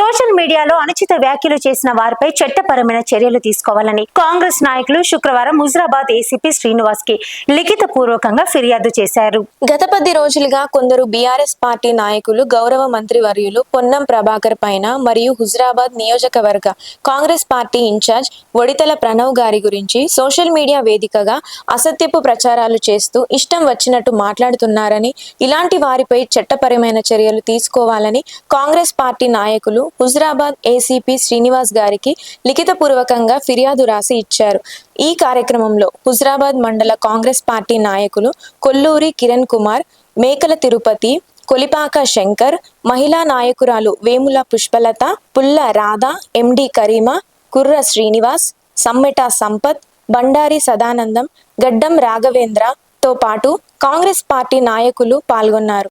Social మీడియాలో అనుచిత వ్యాఖ్యలు చేసిన వారిపై చట్టపరమైన చర్యలు తీసుకోవాలని కాంగ్రెస్ నాయకులు శుక్రవారం హుజరాబాద్ ఏసీపీ శ్రీనివాస్కి లిఖిత పూర్వకంగా ఫిర్యాదు చేశారు. గత పది రోజులుగా కొందరు బీఆర్ఎస్ పార్టీ నాయకులు గౌరవ మంత్రి వర్యులు పొన్నం ప్రభాకర్ పైన మరియు హుజరాబాద్ నియోజకవర్గ Congress party incharge Odithala Pranav గారి గురించి సోషల్ మీడియా వేదికగా అసత్యపు ప్రచారాలు చేస్తూ ఇష్టం వచ్చినట్టు మాట్లాడుతున్నారని ఇలాంటి వారిపై చట్టపరమైన చర్యలు తీసుకోవాలని కాంగ్రెస్ పార్టీ నాయకులు హుజరాబాద్ ఏసీపీ శ్రీనివాస్ గారికి లిఖితపూర్వకంగా ఫిర్యాదు రాసి ఇచ్చారు. ఈ కార్యక్రమంలో హుజరాబాద్ మండల కాంగ్రెస్ పార్టీ నాయకులు కొల్లూరి కిరణ్ కుమార్ మేకల తిరుపతి కొలిపాక శంకర్ మహిళా నాయకురాలు వేముల పుష్పలత పుల్ల రాధ ఎండి కరీమా కుర్ర శ్రీనివాస్ సమ్మెట సంపత్ బండారి సదానందం గడ్డం రాఘవేంద్ర తో పాటు కాంగ్రెస్ పార్టీ నాయకులు పాల్గొన్నారు.